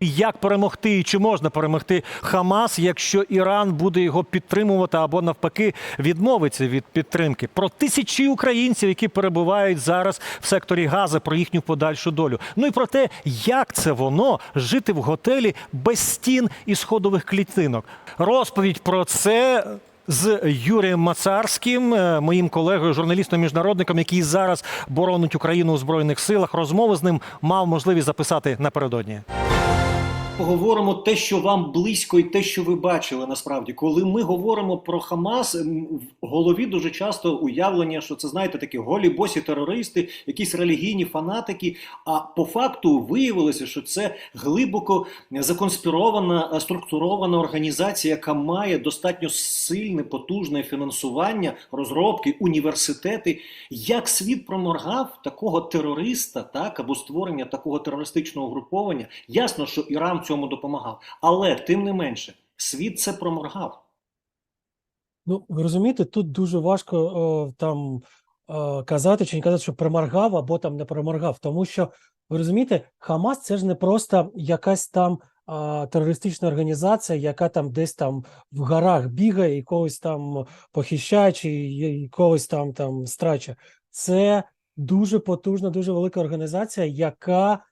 Як перемогти і чи можна перемогти Хамас, якщо Іран буде його підтримувати або навпаки відмовиться від підтримки? Про тисячі українців, які перебувають зараз в секторі Гази, про їхню подальшу долю. Ну і про те, як це воно жити в готелі без стін і сходових клітинок. Розповідь про це. З Юрієм Мацарським, е, моїм колегою, журналістом-міжнародником, який зараз боронить Україну у збройних силах, розмови з ним мав можливість записати напередодні. Поговоримо те, що вам близько, і те, що ви бачили насправді. Коли ми говоримо про Хамас, в голові дуже часто уявлення, що це знаєте такі голі босі терористи, якісь релігійні фанатики. А по факту виявилося, що це глибоко законспірована, е, структурована організація, яка має достатньо сильне, потужне фінансування, розробки, університети. Як світ проморгав такого терориста, так або створення такого терористичного угруповання? Ясно, що Іран цьому допомагав, але тим не менше, світ це проморгав. Ну, ви розумієте, тут дуже важко о, там о, казати чи не казати, що проморгав або там не проморгав, тому що ви розумієте, Хамас це ж не просто якась там терористична організація, яка там десь там в горах бігає і когось там похищає, чи когось там там страче. Це дуже потужна, дуже велика організація, яка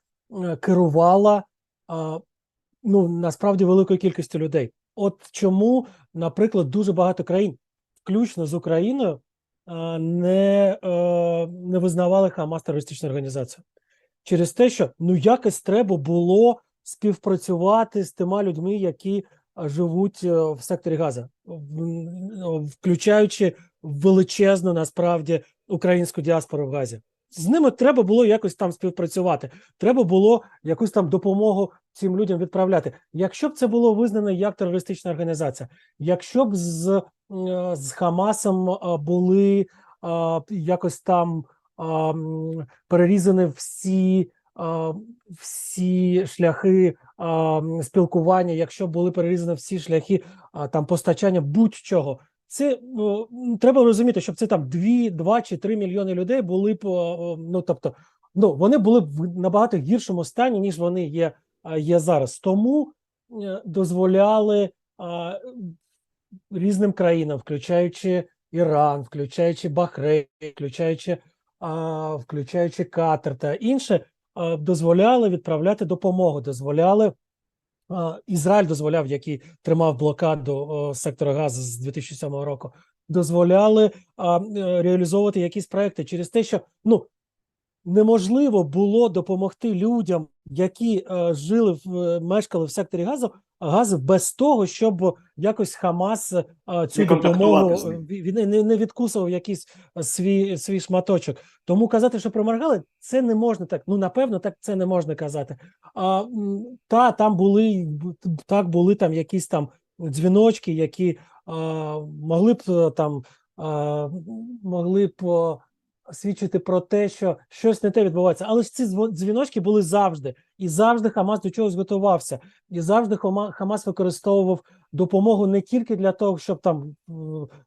е, керувала ну насправді великою кількістю людей. От чому, наприклад, дуже багато країн, включно з Україною, не, е, не визнавали Хамас терористичною організацією. Через те, що ну якось треба було співпрацювати з тими людьми, які живуть е, в секторі Газа, включаючи величезну насправді українську діаспору в Газі. З ними треба було якось там співпрацювати. Треба було якусь там допомогу цим людям відправляти. Якщо б це було визнано як терористична організація, якщо б з, е, з Хамасом е, були е, якось там перерізані всі, всі шляхи м, спілкування, якщо були перерізані всі шляхи е, там постачання будь-чого. Це м, треба розуміти, щоб це там 2, 2 чи 3 мільйони людей були б, е, ну тобто, ну вони були б в набагато гіршому стані, ніж вони є, є зараз. Тому е, дозволяли е, різним країнам, включаючи Іран, включаючи Бахрейн, включаючи, а, включаючи Катар та інше, а, дозволяли відправляти допомогу, дозволяли. Ізраїль дозволяв, який тримав блокаду сектора газу з 2007 року, дозволяли е, реалізовувати якісь проекти через те, що ну неможливо було допомогти людям, які е, жили в мешкали в секторі газу, газу без того, щоб якось Хамас е, цю Не допомогу е, він не, не відкусував якийсь е, свій свій шматочок. Тому казати, що проморгали, це не можна так. Ну напевно, так це не можна казати. А та там були так, були там якісь там дзвіночки, які а, могли б там а, могли б свідчити про те, що щось не те відбувається. Але ж ці дзвіночки були завжди, і завжди Хамас до чогось готувався, і завжди Хамас використовував допомогу не тільки для того, щоб там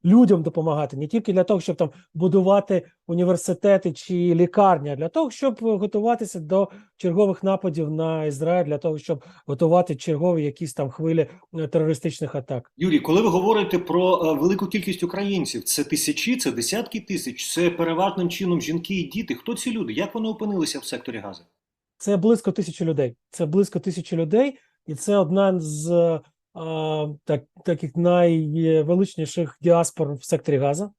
людям допомагати, не тільки для того, щоб там будувати університети чи лікарні, а для того, щоб готуватися до чергових нападів на Ізраїль, для того, щоб готувати чергові якісь там хвилі е, терористичних атак. Юрій, коли ви говорите про е, велику кількість українців, це тисячі, це десятки тисяч, це переважним чином жінки і діти. Хто ці люди? Як вони опинилися в секторі Гази? Це близько тисячі людей. Це близько тисячі людей, і це одна з а, так, таких найвеличніших діаспор в секторі Газа.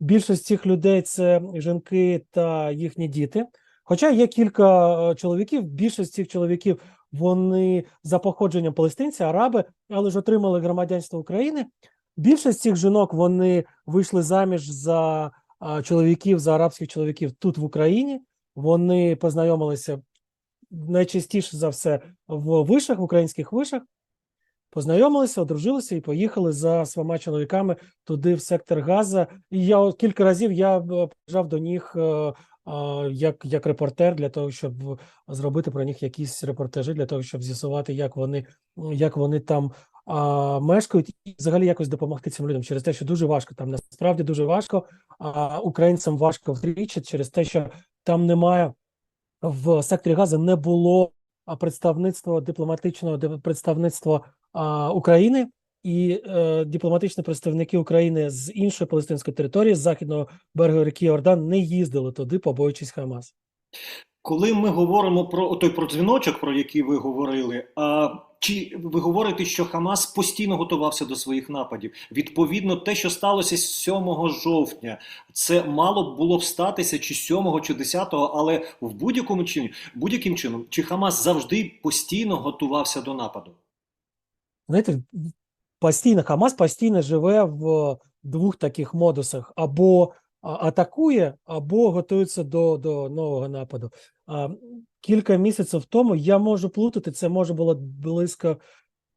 Більшість цих людей це жінки та їхні діти. Хоча є кілька е, чоловіків, більшість цих чоловіків вони за походженням палестинці, араби, але ж отримали громадянство України. Більшість цих жінок вони вийшли заміж за чоловіків, за арабських чоловіків тут в Україні. Вони познайомилися найчастіше за все в вишах, в українських вишах. Познайомилися, одружилися і поїхали за своїми чоловіками туди, в сектор Газа. І я кілька разів я е, приїжджав до них е, як, як репортер для того, щоб зробити про них якісь репортажі, для того, щоб з'ясувати, як вони, як вони там а, мешкають, і взагалі якось допомогти цим людям через те, що дуже важко. Там насправді дуже важко. А українцям важко втричі через те, що там немає в секторі Гази не було а, представництво дипломатичного представництва України і е, дипломатичні представники України з іншої палестинської території, з західного берегу ріки Ордан не їздили туди, побоюючись Хамас. Коли ми говоримо про той про дзвіночок, про який ви говорили, а чи ви говорите, що Хамас постійно готувався до своїх нападів? Відповідно, те, що сталося 7 жовтня, це мало б було б статися чи 7, чи 10, але в будь-якому чині, будь-яким чином, чи Хамас завжди постійно готувався до нападу? Знаєте, постійно Хамас постійно живе в двох таких модусах: або атакує, або готується до, до нового нападу. Кілька місяців тому я можу плутати, це може було близько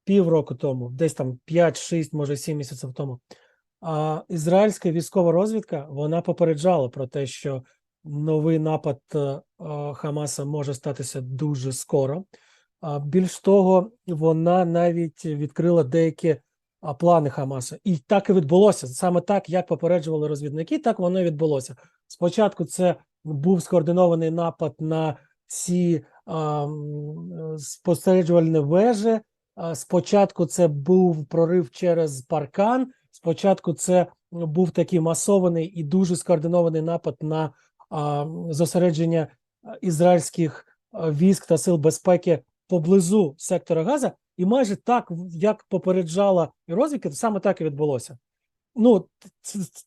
півроку тому, десь там 5-6, може 7 місяців тому. А, ізраїльська військова розвідка вона попереджала про те, що новий напад е, е, Хамаса може статися дуже скоро. Більш того, вона навіть відкрила деякі плани Хамаса. І так і відбулося. Саме так, як попереджували розвідники, так воно і відбулося. Спочатку це був скоординований напад на ці а, м, спостережувальні вежі. Спочатку це був прорив через паркан. Спочатку це був такий масований і дуже скоординований напад на а, зосередження ізраїльських військ та сил безпеки поблизу сектора Газа, і майже так, як попереджала розвідка, саме так і відбулося. Ну,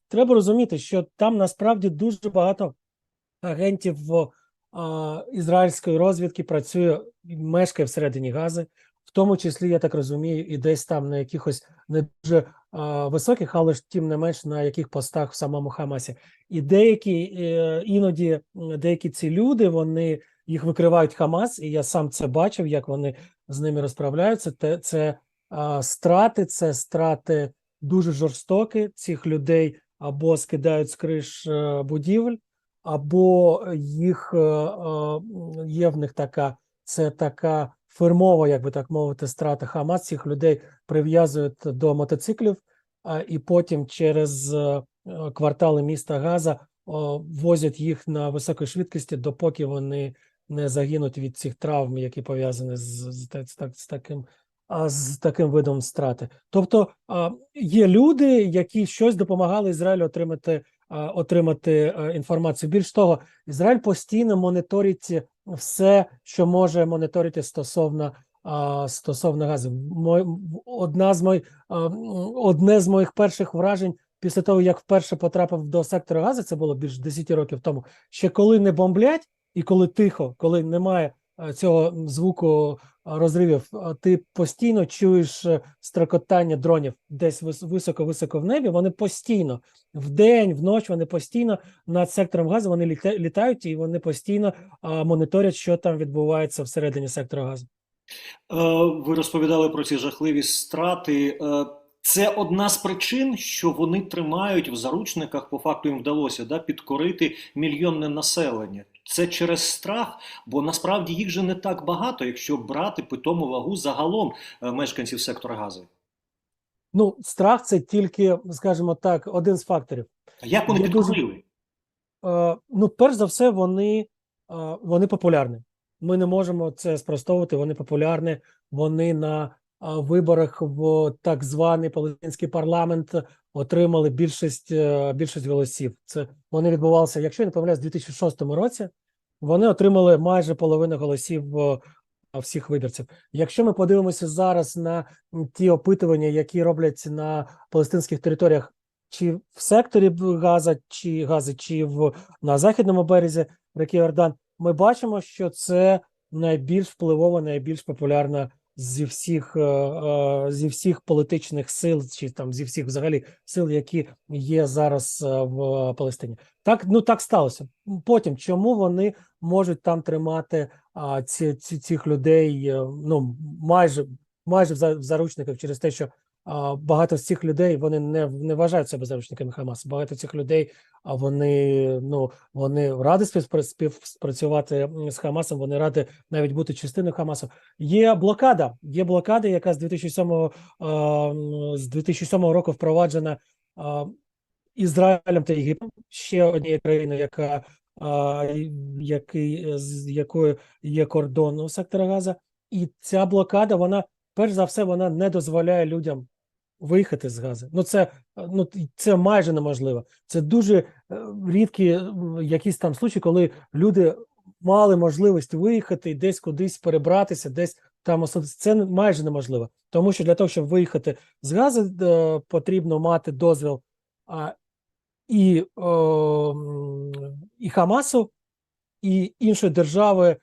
треба розуміти, що там насправді дуже багато агентів ізраїльської розвідки працює мешкає всередині Гази, в тому числі, я так розумію, і десь там на якихось не дуже високих, але ж тим не менш на яких постах в самому Хамасі. І деякі е, іноді деякі ці люди вони їх викривають Хамас, і я сам це бачив, як вони з ними розправляються. Це а, страти, це страти дуже жорстокі. Цих людей або скидають з криш е, будівель, або їх е, е, є в них така, це така фирмова, як би так мовити, страта Хамас. Цих людей прив'язують до мотоциклів, і потім через е, е, квартали міста Газа возять їх на високій швидкості, допоки вони не загинуть від цих травм, які пов'язані з, з, з, з таким. а, З таким видом страти, тобто є люди, які щось допомагали Ізраїлю отримати отримати інформацію. Більш того, Ізраїль постійно моніторить все, що може моніторити стосовно стосовно газу. Одна з мой, а, м, одне з моїх перших вражень після того, як вперше потрапив до сектора газу, це було більше 10 років тому. Ще коли не бомблять, і коли тихо, коли немає цього звуку розривів, ти постійно чуєш е, строкотання дронів десь високо-високо в небі. Вони постійно вдень, вночі, вони постійно над сектором газу вони літають і вони постійно моніторять, що там відбувається всередині сектора газу. Е, Ви розповідали про ці жахливі страти. Е, Це одна з причин, що вони тримають в заручниках, по факту їм вдалося да, підкорити мільйонне населення. Це через страх, бо насправді їх же не так багато, якщо брати питому вагу загалом е, мешканців сектора Гази. Ну, страх це тільки, скажімо так, один з факторів. А як вони Я дуже- Е, ну, перш за все, вони, е, вони популярні. Ми не можемо це спростовувати. Вони популярні. Вони на виборах в так званий палестинський парламент отримали більшість, е, більшість голосів. Це вони відбувалися, якщо я не помиляюсь, у 2006 році. Вони отримали майже половину голосів е, всіх виборців. Якщо ми подивимося зараз на ті опитування, які роблять на палестинських територіях, чи в секторі Газа, чи Гази, чи в на західному березі реки Йордан, ми бачимо, що це найбільш впливова, найбільш популярна зі всіх, е, е, зі всіх політичних сил, чи там зі всіх взагалі сил, які є зараз е, в Палестині. Так, ну так сталося. Потім чому вони можуть там тримати ці, ці, цих людей, ну майже майже в за- заручниках через те, що багато з цих людей вони не, не вважають себе заручниками Хамас. Багато цих людей, а вони ну вони співпра- співпрацювати з Хамасом. Вони раді навіть бути частиною Хамасу. Є блокада. Є блокада, яка з 2007, а, м, з 2007 року впроваджена Ізраїлем та Єгиптом, ще однією країною, яка який, з якою є кордон у сектора Газа. І ця блокада, вона, перш за все, вона не дозволяє людям виїхати з Гази. Ну, це, е, ну, це майже неможливо. Це дуже е, рідкі якісь там случаї, коли люди мали можливість виїхати і десь кудись перебратися, десь там це майже неможливо. Тому що для того, щоб виїхати з Гази, е, потрібно мати дозвіл а, і, о, і Хамасу, і іншої держави,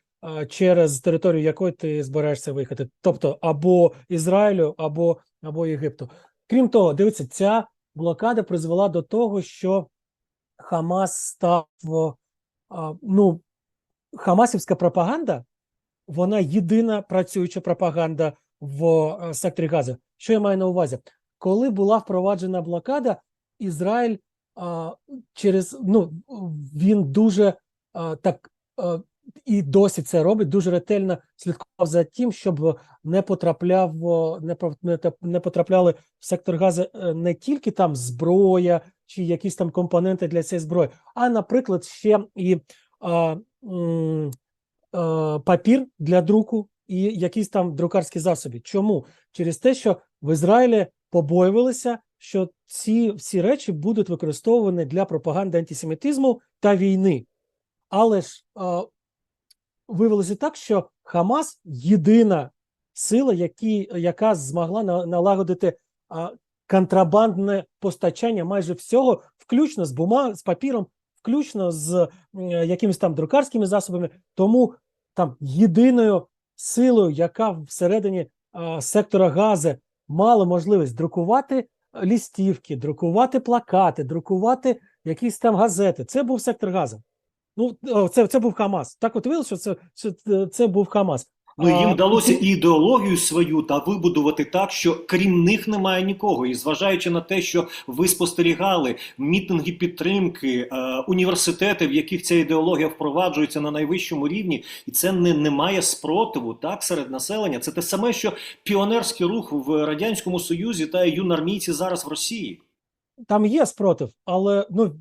через територію якої ти збираєшся виїхати, тобто або Ізраїлю, або, або Єгипту. Крім того, дивіться, ця блокада призвела до того, що Хамас став ну, Хамасівська пропаганда, вона єдина працююча пропаганда в е, секторі Гази. Що я маю на увазі? Коли була впроваджена блокада, Ізраїль через ну він дуже так і досі це робить, дуже ретельно слідкував за тим, щоб не потрапляв не, не, потрапляли в сектор Гази е, не тільки там зброя чи якісь там компоненти для цієї зброї, а, наприклад, ще і а, е, папір для друку і якісь там друкарські засоби. Чому? Через те, що в Ізраїлі побоювалися, що ці всі речі будуть використовувані для пропаганди антисемітизму та війни. Але ж виявилося так, що Хамас єдина сила, які, яка змогла на, налагодити а, контрабандне постачання майже всього, включно з бума, з папіром, включно з м, якимись там друкарськими засобами. Тому там єдиною силою, яка всередині а, сектора Гази мала можливість друкувати лістівки, друкувати плакати, друкувати якісь там газети. Це був сектор Газа. Ну, це, це був Хамас. Так от виявилося, що це, це, це був Хамас. Ну їм вдалося і- ідеологію свою та вибудувати так, що крім них немає нікого. І зважаючи на те, що ви спостерігали мітинги підтримки, е, університети, в яких ця ідеологія впроваджується на найвищому рівні, і це не, не має спротиву так серед населення. Це те саме, що піонерський рух в радянському союзі та юнармійці зараз в Росії. там є спротив, але ну,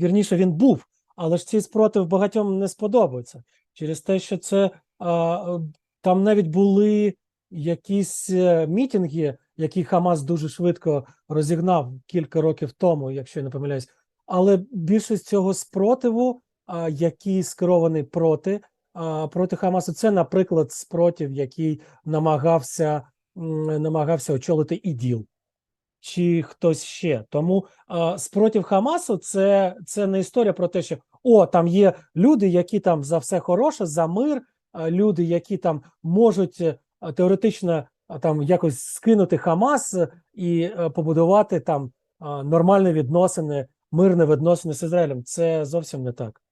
вірніше він був, але ж цей спротив багатьом не сподобається через те, що це а, там навіть були якісь е, мітинги, які Хамас дуже швидко розігнав кілька років тому, якщо я не помиляюсь. Але більшість цього спротиву, а, який скерований проти, а, проти Хамасу, це, наприклад, спротив, який намагався, намагався очолити іділ чи хтось ще. Тому а, спротив Хамасу це, це не історія про те, що о, там є люди, які там за все хороше, за мир, а, люди, які там можуть е, теоретично а, там якось скинути Хамас е, і е, побудувати там а, нормальні відносини, мирні відносини з Ізраїлем. Це зовсім не так.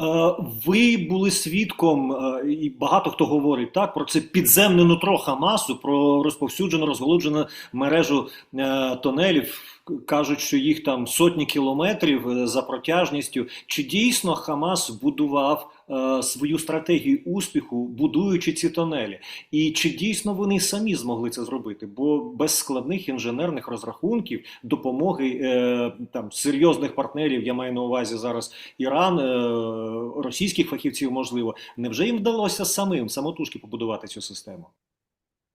Е, Ви були свідком, е, і багато хто говорить так про це підземне нутро Хамасу, про розповсюджену, розголуджену мережу е, тонелів. Кажуть, що їх там сотні кілометрів за протяжністю. Чи дійсно Хамас будував е, свою стратегію успіху, будуючи ці тонелі? І чи дійсно вони самі змогли це зробити? Бо без складних інженерних розрахунків, допомоги е, там серйозних партнерів, я маю на увазі зараз Іран, е, російських фахівців, можливо, невже їм вдалося самим самотужки побудувати цю систему?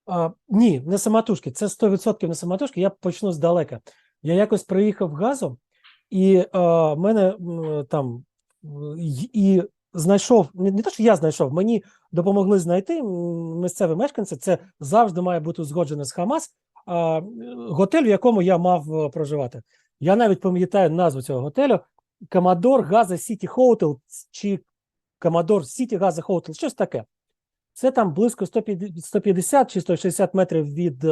А, ні, не самотужки. Це 100% не самотужки. Я почну здалека. Я якось приїхав газом, і а, мене там і знайшов не, те, що я знайшов, мені допомогли знайти місцеві мешканці. Це завжди має бути узгоджено з Хамас. Готель, в якому я мав е, проживати. Я навіть пам'ятаю назву цього готелю: Commodore Газа Сіті Hotel чи Commodore Сіті Газа Hotel, щось таке. Це там близько 150 150 чи 160 метрів від,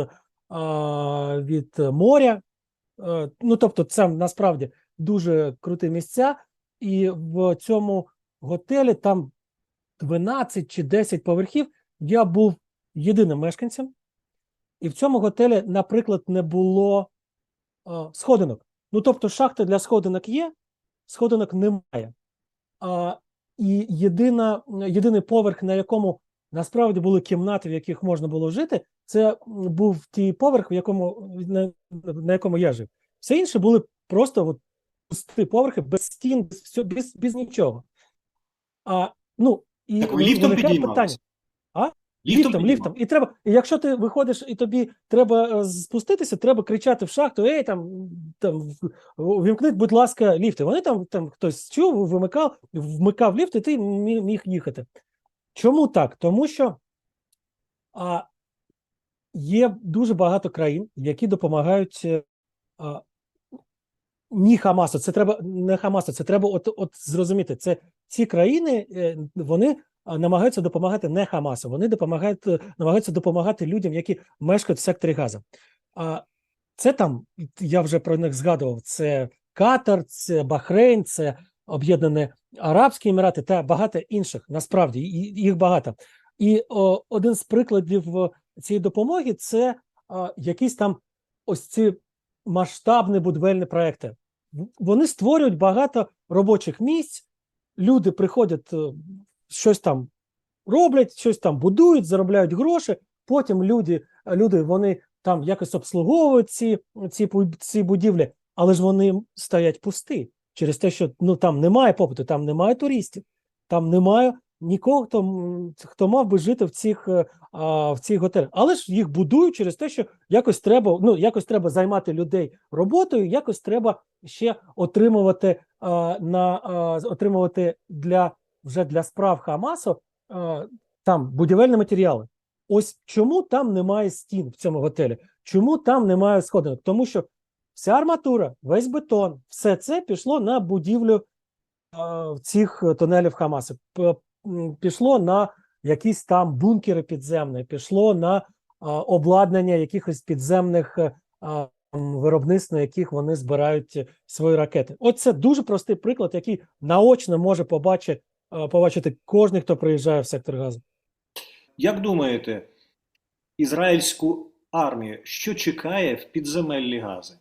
а, від моря. Е, Ну, тобто, це насправді дуже круті місця, і в цьому готелі там 12 чи 10 поверхів. Я був єдиним мешканцем, і в цьому готелі, наприклад, не було а, сходинок. Ну, тобто, шахти для сходинок є, сходинок немає. А, і єдина, єдиний поверх, на якому насправді були кімнати, в яких можна було жити, це був ті поверх, в якому на, на якому я жив. Все інше були просто от пусті поверхи, без стін, без, без, без нічого. А, ну, і Так ліфтом підіймалися? А? Ліфтом, ліфтом, ліфтом. І треба, і якщо ти виходиш і тобі треба е, спуститися, треба кричати в шахту: ей, там, там вімкніть, будь ласка, ліфти. Вони там, там хтось чув, вимикав, вмикав ліфт, і ти міг їхати. Чому так? Тому що а, є дуже багато країн, які допомагають е, а, ні Хамасу. Це треба не Хамасу, це треба от, от зрозуміти. Це ці країни, е, вони намагаються допомагати не Хамасу. Вони допомагають, е, намагаються допомагати людям, які мешкають в секторі Газа. А це там, я вже про них згадував. Це Катар, це Бахрейн, це Об'єднані Арабські Емірати та багато інших. Насправді їх багато. І о, один з прикладів цієї допомоги це а, якісь там ось ці масштабні будівельні проекти. Вони створюють багато робочих місць. Люди приходять, е, щось там роблять, щось там будують, заробляють гроші. Потім люди, люди вони там якось обслуговують ці, ці, ці будівлі, але ж вони стоять пусті через те, що ну там немає попиту, там немає туристів, там немає нікого, хто, хто мав би жити в цих, е, а, в цих готелях. Але ж їх будують через те, що якось треба, ну якось треба займати людей роботою, якось треба ще отримувати на отримувати для вже для справ Хамасу там будівельні матеріали. Ось чому там немає стін в цьому готелі? Чому там немає сходинок? Тому що вся арматура, весь бетон, все це пішло на будівлю цих тунелів Хамасу. Пішло на якісь там бункери підземні, пішло на обладнання якихось підземних е, а, м, виробництв, на яких вони збирають е, свої ракети. От це дуже простий приклад, який наочно може побачити, побачити кожен, хто приїжджає в сектор газу. Як думаєте, ізраїльську армію що чекає в підземеллі Гази?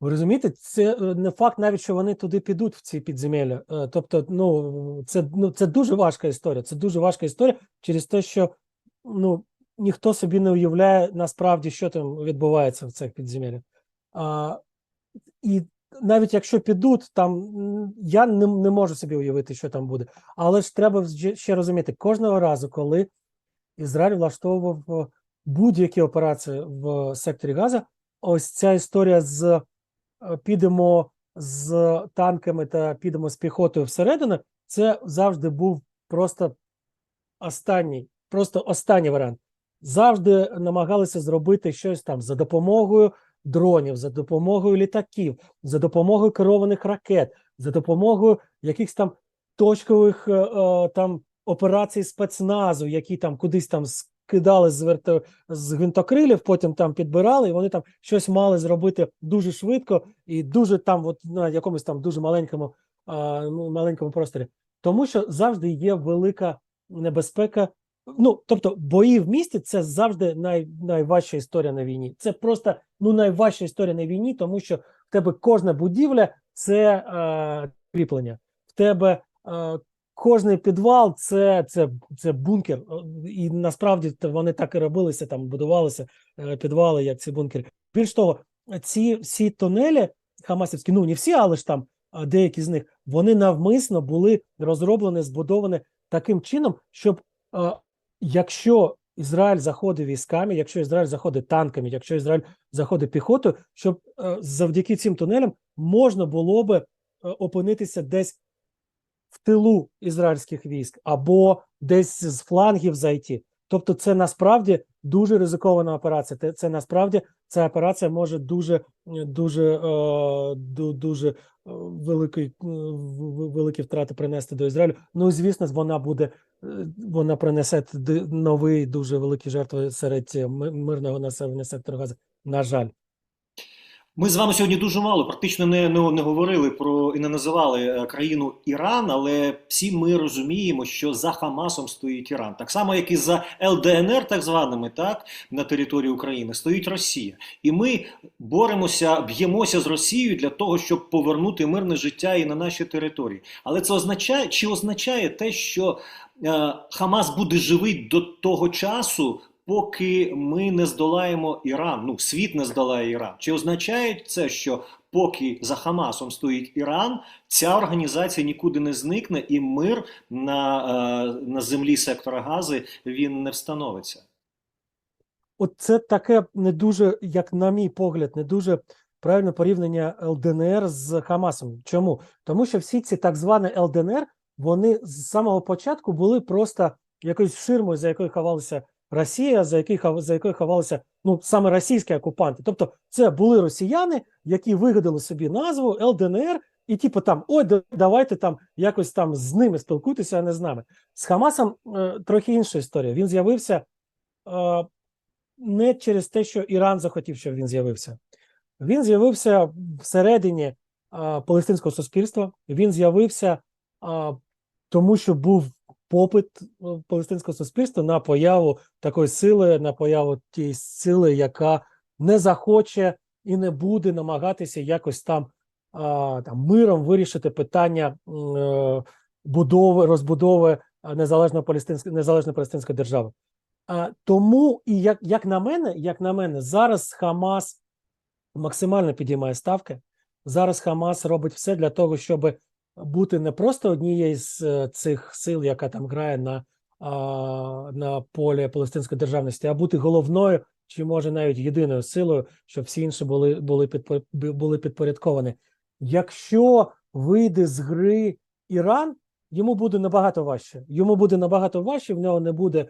Ви розумієте, це е, не факт навіть, що вони туди підуть в ці підземелля. Е, Тобто, ну це ну це дуже важка історія. Це дуже важка історія через те, що ну ніхто собі не уявляє насправді, що там відбувається в цих підземеллях. А, і навіть якщо підуть, там я не, не можу собі уявити, що там буде. Але ж треба ще розуміти, кожного разу, коли Ізраїль влаштовував е, будь-які операції в секторі Газа, ось ця історія з е, підемо з танками та підемо з піхотою всередину, це завжди був просто останній, просто останній варіант. Завжди намагалися зробити щось там за допомогою дронів, за допомогою літаків, за допомогою керованих ракет, за допомогою якихось там точкових е, е, там операцій спецназу, які там кудись там скидали з верто з гвинтокрилів, потім там підбирали, і вони там щось мали зробити дуже швидко і дуже там, от на якомусь там дуже маленькому, а, ну, маленькому просторі. Тому що завжди є велика небезпека. Ну, тобто, бої в місті це завжди най, найважча історія на війні. Це просто ну найважча історія на війні, тому що в тебе кожна будівля це е, кріплення, в тебе е, кожний підвал це, це, це бункер. І насправді вони так і робилися, там будувалися е, підвали, як ці бункери. Більш того, ці всі тунелі хамасівські, ну не всі, але ж там деякі з них, вони навмисно були розроблені, збудовані таким чином, щоб е, якщо Ізраїль заходить військами, якщо Ізраїль заходить танками, якщо Ізраїль заходить піхотою, щоб е, завдяки цим тунелям можна було би е, опинитися десь в тилу ізраїльських військ або десь з флангів зайти. Тобто, це насправді дуже ризикована операція. Це, це насправді ця операція може дуже дуже е, ду- дуже е, великий, е, великі втрати принести до Ізраїлю. Ну звісно, вона буде е, вона принесе нові дуже великі жертви серед мирного населення сектору Гази. На жаль. Ми з вами сьогодні дуже мало, практично не, не, не говорили про і не називали е, країну Іран, але всі ми розуміємо, що за Хамасом стоїть Іран. Так само, як і за ЛДНР, так званими, так, на території України, стоїть Росія. І ми боремося, б'ємося з Росією для того, щоб повернути мирне життя і на наші території. Але це означає, чи означає те, що е, Хамас буде живий до того часу, поки ми не здолаємо Іран, ну світ не здолає Іран. Чи означає це, що поки за Хамасом стоїть Іран, ця організація нікуди не зникне, і мир на, е, на землі сектора Гази він не встановиться. От це таке не дуже, як на мій погляд, не дуже правильне порівняння ЛДНР з Хамасом. Чому? Тому що всі ці так звані ЛДНР, вони з самого початку були просто якоюсь ширмою, за якою ховалася Росія, за хов- за якою ховалися ну, саме російські окупанти. Тобто, це були росіяни, які вигадали собі назву ЛДНР, і типу там ой, да- давайте там якось там з ними спілкуйтеся, а не з нами. З Хамасом е, трохи інша історія. Він з'явився. Е, не через те, що Іран захотів, щоб він з'явився. Він з'явився всередині а, палестинського суспільства. Він з'явився а, тому, що був попит е, палестинського суспільства на появу такої сили, на появу тієї сили, яка не захоче і не буде намагатися якось там, там миром вирішити питання е, будови, розбудови незалежної палестинської незалежної палестинської держави. А, тому, і як, як на мене, як на мене, зараз Хамас максимально підіймає ставки. Зараз Хамас робить все для того, щоб бути не просто однією з е, цих сил, яка там грає на, на полі палестинської державності, а бути головною чи може навіть єдиною силою, щоб всі інші були, були, підпо- були підпорядковані. Якщо вийде з гри Іран, йому буде набагато важче. Йому буде набагато важче, в нього не буде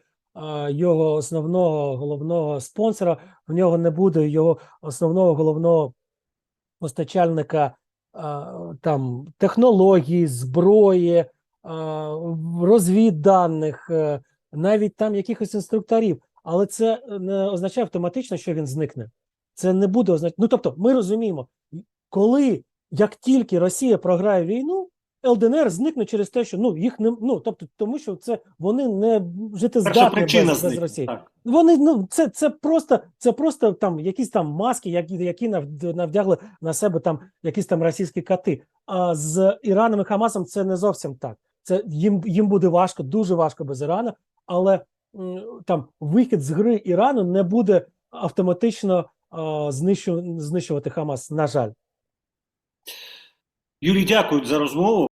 його основного головного спонсора, в нього не буде його основного головного постачальника там технологій, зброї, розвідданих, е, навіть там якихось інструкторів. Але це не означає автоматично, що він зникне. Це не буде означати. Ну тобто, ми розуміємо, коли як тільки Росія програє війну, ЛДНР зникне через те, що ну їх не ну тобто, тому що це вони не життєздатні без, без. Росії. Так. Вони ну це, це просто це просто там якісь там маски, які, які навдягли на себе там якісь там російські коти. А з Іраном і Хамасом це не зовсім так. Це їм їм буде важко, дуже важко без Ірана, але там вихід з гри Ірану не буде автоматично а, знищу, знищувати Хамас. На жаль. Юрій, дякую за розмову.